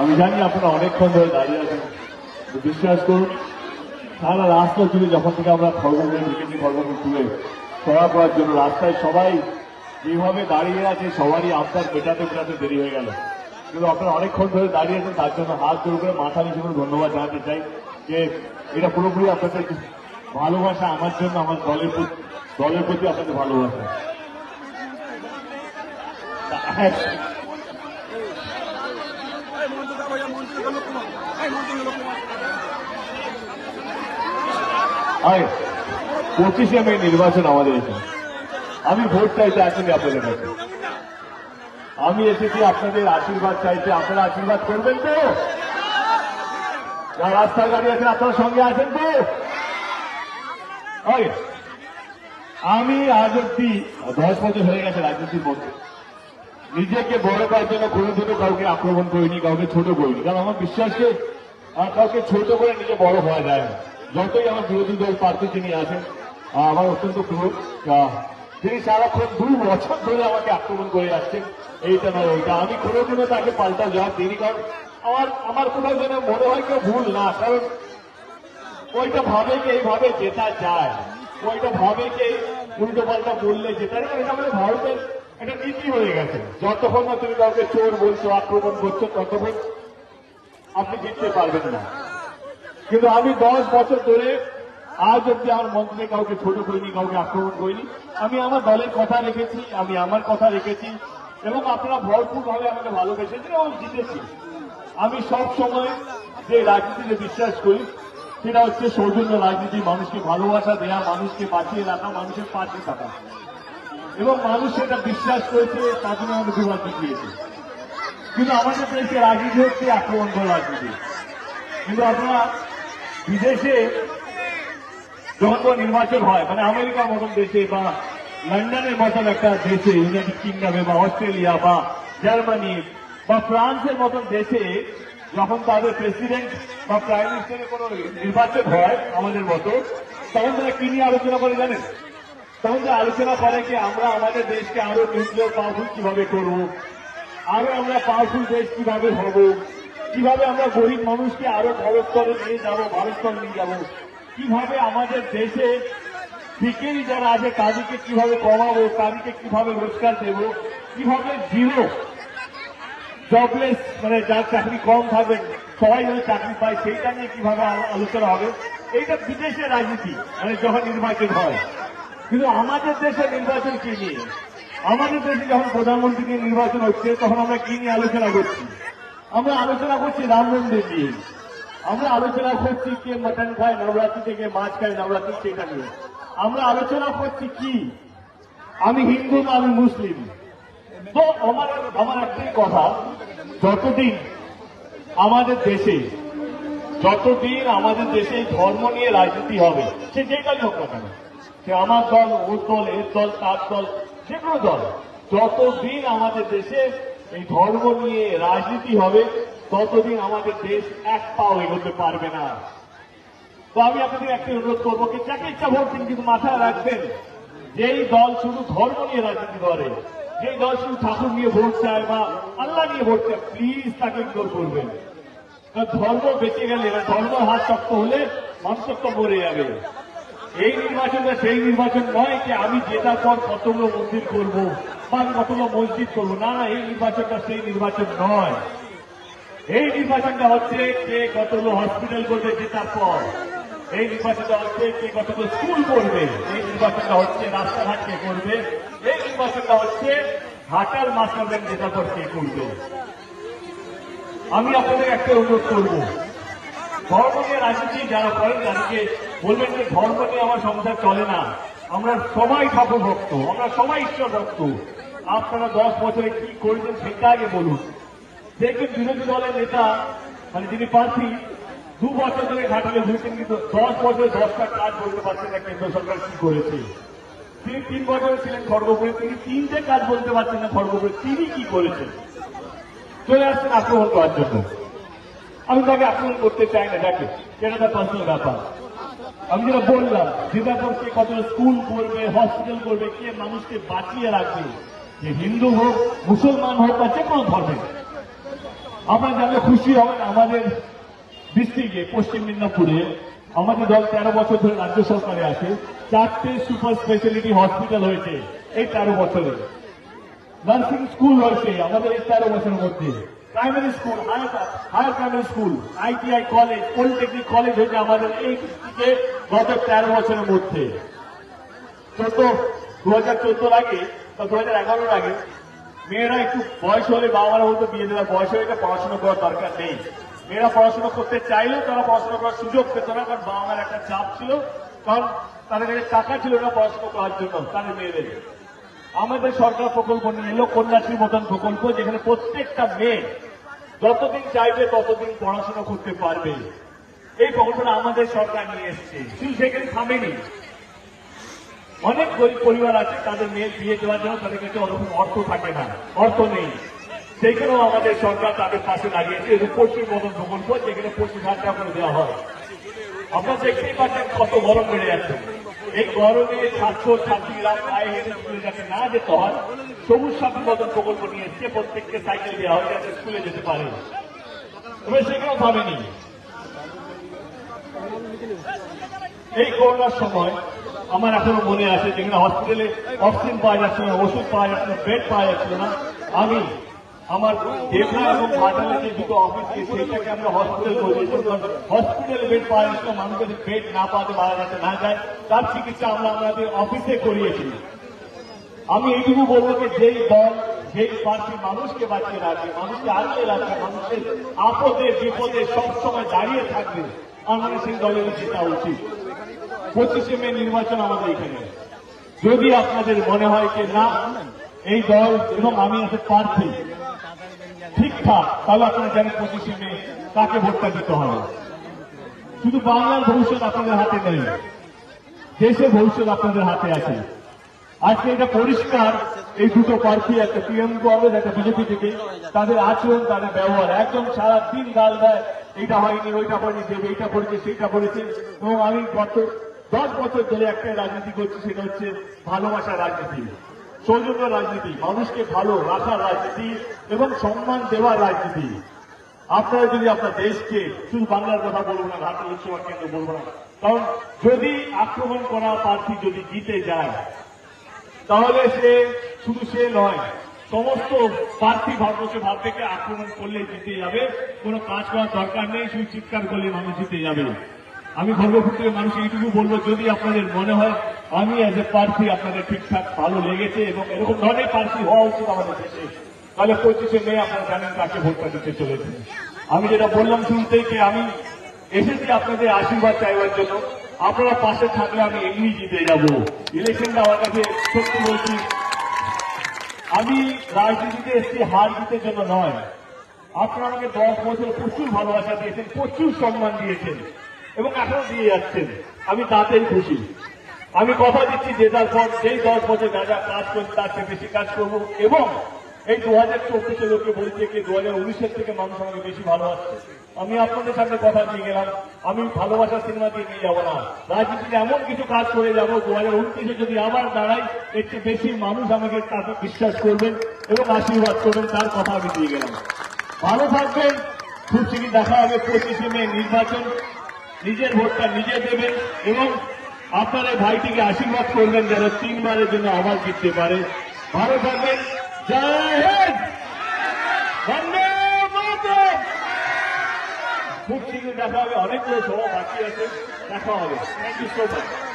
আমি জানি আপনারা অনেকক্ষণ ধরে দাঁড়িয়ে আছেন বিশ্বাস করুন, সারা রাস্তা জুড়ে যখন থেকে আমরা খড়গপুরে ঢুকেছি খড়গপুর তুলে সভা করার জন্য রাস্তায় সবাই যেভাবে দাঁড়িয়ে আছে, সবারই আপনার মেটাতে মেটাতে দেরি হয়ে গেল। কিন্তু আপনারা অনেকক্ষণ ধরে দাঁড়িয়ে আছেন, তার জন্য হাত জোর করে, মাথা নিচে করে ধন্যবাদ জানাতে চাই যে এটা পুরোপুরি আপনাদের ভালোবাসা, আমার জন্য, আমার দলের প্রতি দলের প্রতি আপনাদের ভালোবাসা। পঁচিশে মে নির্বাচন আমাদের এখানে। আমি ভোট চাইতে আসিনি আপনাদের কাছে। আমি এসেছি আপনাদের আশীর্বাদ চাইতে। আপনারা আশীর্বাদ করবেন তো? যারা দাঁড়িয়ে আছেন আপনার সঙ্গে আছেন তো? আমি আজ অব্দি দশ বছর হয়ে গেছে রাজনীতির মধ্যে। নিজেকে বড় করার জন্য কোনোদিনও কাউকে আক্রমণ করিনি কাউকে ছোট করিনি। কারণ আমার বিশ্বাসকে কাউকে ছোট করে নিজে বড় হওয়া যায় না। যতই আমার বিরোধী দল প্রার্থী যিনি আছেন আমার অত্যন্ত আহ, তিনি সারাক্ষণ দুই বছর ধরে আমাকে আক্রমণ করে আসছেন এইটা নয় ওইটা আমি কোনোদিনও তাকে পাল্টা জবাব দিইনি, কারণ আমার আমার কোথাও যেন মনে হয় কেউ ভুল না, কারণ ওইটা ভাবে যে এইভাবে জেতা যায়। ওইটা ভাবে যে উল্টো পাল্টা বললে জেতা যায়। এটা আমাদের ভারতের একটা নীতি হয়ে গেছে। যতক্ষণ না তুমি কাউকে চোর বলছো, আক্রমণ করছ, ততক্ষণ আপনি জিততে পারবেন না। কিন্তু আমি দশ বছর ধরে আজ অব্দি আমার মন্ত্রী কাউকে ছোট করিনি, কাউকে আক্রমণ করিনি। আমি আমার দলের কথা রেখেছি, আমি আমার কথা রেখেছি, এবং আপনারা ভরপুর ভাবে আমাকে ভালোবেসেছেন এবং জিতেছি আমি সব সময় যে রাজনীতিতে বিশ্বাস করি, সেটা হচ্ছে সৌজন্য রাজনীতি, মানুষকে ভালোবাসা দেয়া, মানুষকে বাঁচিয়ে রাখা, মানুষের পাশে থাকা। এবং মানুষ সেটা বিশ্বাস করেছে, তার জন্য আমাদের দুবার জিতিয়েছে। কিন্তু আমাদের দেশে রাজনীতি হচ্ছে আক্রমণ করা রাজনীতি। কিন্তু আপনারা বিদেশে যখন নির্বাচন হয় মানে আমেরিকার মতন দেশে বা লন্ডনের মতন একটা দেশে ইউনাইটেড কিংডমে বা অস্ট্রেলিয়া বা জার্মানি বা ফ্রান্সের মতন দেশে যখন তাদের প্রেসিডেন্ট বা প্রাইম মিনিস্টারের কোনো নির্বাচন হয় আমাদের মতো, তখন তারা কি নিয়ে আলোচনা করে জানেন? তখন তারা আলোচনা করে কি আমরা আমাদের দেশকে আরও নিউক্লিয়ার পাওয়ারফুল কীভাবে করব, আরও আমরা পাওয়ারফুল দেশ কীভাবে হব, কীভাবে আমরা গরিব মানুষকে আরও বড় স্তরে নিয়ে যাব, ভারত স্তরে নিয়ে যাব। কীভাবে আমাদের দেশে ভিকেরি যারা আছে, তাদেরকে কীভাবে কমাবো, তাদেরকে কীভাবে রোজগার দেব, কীভাবে জিরো জবলেস মানে যার চাকরি কম থাকবে, সবাই যেন চাকরি পায়, সেইটা নিয়ে কীভাবে আলোচনা হবে, এইটা বিদেশের রাজনীতি মানে যখন নির্বাচন হয়। কিন্তু আমাদের দেশে নির্বাচন কি নিয়ে? আমাদের দেশে যখন প্রধানমন্ত্রী নিয়ে নির্বাচন হচ্ছে, তখন আমরা কি নিয়ে আলোচনা করছি? আমরা আলোচনা করছি রাম মন্দির নিয়ে। আমরা আলোচনা করছি কে মটন খায়, নবরাত্রি থেকে মাছ খায়, নবরাত্রি সেটা নিয়ে। আমরা আলোচনা করছি কি? আমি হিন্দু না, আমি মুসলিম। তো আমার আমার একটাই কথা, যতদিন আমাদের দেশে, যতদিন আমাদের দেশে ধর্ম নিয়ে রাজনীতি হবে, সে যে কাজই হোক না সে আমার দল, ওর দল, এর দল, তার দল, যে কোনো দল, যতদিন আমাদের দেশে এই ধর্ম নিয়ে রাজনীতি হবে ততদিন আমাদের দেশ এক পাও এগোতে পারবে না। তো আমি আপনাদের একটা অনুরোধ করব কি যাকে ইচ্ছা ভোট দিন কিন্তু মাথায় রাখবেন, যেই দল শুধু ধর্ম নিয়ে রাজনীতি করে, যেই দল শুধু ঠাকুর নিয়ে ভোট চায় বা আল্লাহ নিয়ে ভোট চায় প্লিজ তাকে ইগনোর করবেন। ধর্ম বেঁচে গেলে ধর্ম হাত শক্ত হলে মানুষ তো মরে যাবে। এই নির্বাচনটা সেই নির্বাচন নয় যে আমি জেতার পর কতগুলো মন্দির করব বা কতগুলো মসজিদ করব। না, এই নির্বাচনটা সেই নির্বাচন নয়। এই নির্বাচনটা হচ্ছে কে কতগুলো হসপিটাল করবে জেতার পর। এই নির্বাচনটা হচ্ছে কে কতগুলো স্কুল করবে। এই নির্বাচনটা হচ্ছে রাস্তাঘাট কে করবে। এই নির্বাচনটা হচ্ছে হাটার মাস্টারদের জেতার পর কে করবে। আমি আপনাদের একটা অনুরোধ করব। ধর্ম নিয়ে রাজনীতি যারা করেন তাদেরকে বলবেন যে ধর্ম নিয়ে আমার সংসার চলে না। আমরা সবাই ঠাকুর ভক্ত, আমরা সবাই ঈশ্বর ভক্ত। আপনারা দশ বছরে কি করেছেন সেটা আগে বলুন। দেখবেন বিরোধী দলের নেতা মানে যিনি প্রার্থী, দু বছর ধরে ঘাটালে ঘুরছেন কিন্তু দশ বছরে দশটা কাজ বলতে পারছেন না কেন্দ্র সরকার কি করেছে। তিনি তিন বছর ছিলেন খড়গপুরে, তিনি তিনটে কাজ বলতে পারছেন না খড়গপুরে, তিনি কি করেছেন? চলে আসছেন আক্রমণ করার জন্য। আমি তাকে আক্রমণ করতে চাই না দেখে এটা তার পার্সোনাল ব্যাপার। আমি যেটা বললাম দিদাপুর কে কত স্কুল করবে হসপিটাল করবে, কে মানুষকে বাঁচিয়ে রাখবে, যে হিন্দু হোক, মুসলমান হোক বা যে কোনো ধর্মের। আপনারা জানলে খুশি হবেন আমাদের ডিস্ট্রিক্টে পশ্চিম মেদিনীপুরে আমাদের দল তেরো বছর ধরে রাজ্য সরকারে আছে। চারটে সুপার স্পেশালিটি হসপিটাল হয়েছে এই তেরো বছরে। নার্সিং স্কুল হয়েছে আমাদের এই তেরো বছরের মধ্যে। Primary school higher primary school ITI college polytechnic college হয়েছে আমাদের এই ডিস্ট্রিক্টে গত তেরো বছরের মধ্যে। চোদ্দ দু হাজার চোদ্দোর আগে বা দু হাজার এগারোর আগে মেয়েরা একটু বয়স হলে বাবা মারা বলতো, বিয়ে দেওয়ার বয়স হয়ে পড়াশোনা করার দরকার নেই। মেয়েরা পড়াশোনা করতে চাইলেও তারা পড়াশোনা করার সুযোগ পেত না, কারণ বাবা একটা চাপ ছিল, কারণ তাদের কাছে টাকা ছিল না পড়াশোনা করার জন্য, তাদের মেয়েদের। আমাদের সরকার প্রকল্প নিয়ে এলো কন্যাশ্রীর মতন প্রকল্প, যেখানে প্রত্যেকটা মেয়ে যতদিন চাইবে ততদিন পড়াশোনা করতে পারবে। এই প্রকল্পটা আমাদের সরকার নিয়ে এসছে। শুধু সেখানে থামেনি অনেক গরিব পরিবার আছে, তাদের মেয়ের বিয়ে দেওয়ার জন্য তাদের কাছে ওরকম অর্থ থাকে না, অর্থ নেই। সেইখানেও আমাদের সরকার তাদের পাশে দাঁড়িয়েছে রূপশ্রীর মতন প্রকল্প যেখানে পঁচিশ হাজার টাকা করে দেওয়া হয়। আপনারা দেখতেই পাচ্ছেন কত গরম বেড়ে যাচ্ছে। এই গরমে ছাত্র, ছাত্রীরা পায়ে হেঁটে স্কুলে যাতে না যেতে হয়, সবুজ সাথী মতন প্রকল্প নিয়ে এসছে প্রত্যেককে সাইকেল দেওয়া হয় যাতে স্কুলে যেতে পারে। তবে সেখানেও ভাবেনি। এই করোনার সময় আমার এখনও মনে আছে যেখানে হসপিটালে অক্সিজেন পাওয়া যাচ্ছিল না ওষুধ পাওয়া যাচ্ছিল না বেড পাওয়া যাচ্ছিল না। আমি আমার দেবনা এবং মাদালে যে দুটো অফিস সেটাকে আমরা হসপিটাল করেছি হসপিটালে বেড পাওয়া যাচ্ছিল না, মানুষ যদি বেড না পাওয়াতে মারা যাতে না যায়। তার চিকিৎসা আমরা আমাদের অফিসে করিয়েছি। আমি এইটুকু বলব যে যেই দল যেই প্রার্থী মানুষকে বাঁচিয়ে রাখবে মানুষকে আগলে রাখবে মানুষের আপদে বিপদে সবসময় দাঁড়িয়ে থাকবে আমাদের সেই দলের জেতা উচিত। পঁচিশে মে নির্বাচন আমাদের এখানে। যদি আপনাদের মনে হয় যে না, এই দল এবং আমি আছে প্রার্থী ঠিকঠাক তাহলে আপনারা জানেন পঁচিশে মে কাকে ভোটটা দিতে হবে। শুধু বাংলার ভবিষ্যৎ আপনাদের হাতে নেই, দেশের ভবিষ্যৎ আপনাদের হাতে আছে। আজকে এটা পরিষ্কার, এই দুটো প্রার্থী, একটা তৃণমূল কংগ্রেস একটা বিজেপি থেকে, তাদের আচরণ, তাদের ব্যবহার, একদম সারাদিন গাল দেয়, এইটা হয়নি, ওইটা হয়নি, দেবে, এইটা করেছে, সেইটা করেছে, এবং আমি গত দশ বছর ধরে একটা রাজনীতি করছি, সেটা হচ্ছে ভালোবাসার রাজনীতি। সৌজন্য রাজনীতি, মানুষকে ভালো রাখার রাজনীতি এবং সম্মান দেওয়ার রাজনীতি। আপনারা যদি আপনার দেশকে শুধু বাংলার কথা বলব না ঢাকা লোকসভা কেন্দ্র বলব না, কারণ যদি আক্রমণ করা প্রার্থী যদি জিতে যায়, তাহলে সে শুধু সে নয়, সমস্ত প্রার্থী ভারতবর্ষে ভাববে আক্রমণ করলে জিতে যাবে, কোনো কাজ করার দরকার নেই, শুধু চিৎকার করলে মানুষ জিতে যাবে। আমি খড়গপুর থেকে মানুষ, এইটুকু বলব, যদি আপনাদের মনে হয়, আমি অ্যাজ এ প্রার্থী আপনাদের ঠিকঠাক ভালো লেগেছে এবং এরকম ধরনের প্রার্থী হওয়া উচিত আমাদের দেশে। তাহলে পঁচিশে মে আপনারা জানেন কাকে ভোটটা দিতে চলেছে। আমি যেটা বললাম শুনতেই যে আমি এসেছি আপনাদের আশীর্বাদ চাইবার জন্য। আপনারা পাশে থাকলে আমি এমনি জিতে যাব। ইলেকশনটা আমার কাছে সত্যি বলছি, আমি রাজনীতিতে এসেছি, হার জিতের জন্য নয়। আপনারা আমাকে দশ বছর প্রচুর ভালোবাসা দিয়েছেন, প্রচুর সম্মান দিয়েছেন। এবং এখনও দিয়ে যাচ্ছেন। আমি তাতেই খুশি। আমি কথা দিচ্ছি যে তার পর সেই দশ বছর যা যা কাজ করছি তার চেয়ে বেশি কাজ করব। এবং এই দু হাজার চব্বিশে লোকে বলছে কি দু হাজার উনিশের থেকে মানুষ আমাকে বেশি ভালোবাসছে। আমি আপনাদের সামনে কথা দিয়ে গেলাম। আমি ভালোবাসার সিনেমা দিয়ে নিয়ে যাব না। রাজনীতিতে এমন কিছু কাজ করে যাব দু হাজার উনত্রিশে যদি আবার দাঁড়াই, এর চেয়ে বেশি মানুষ আমাকে তাকে বিশ্বাস করবেন এবং আশীর্বাদ করবেন, তার কথা আমি দিয়ে গেলাম। ভালো থাকবেন। খুব শীঘ্র দেখা হবে পঁচিশে মে নির্বাচন। নিজের ভোটটা নিজে দেবেন এবং আপনারা ভাইটিকে আশীর্বাদ করবেন যারা তিনবারের জন্য আবার জিততে পারে। ভালো থাকবেন। খুব শীঘ্রই দেখা হবে। অনেকগুলো সভা বাকি আছে। দেখা হবে। Thank you so much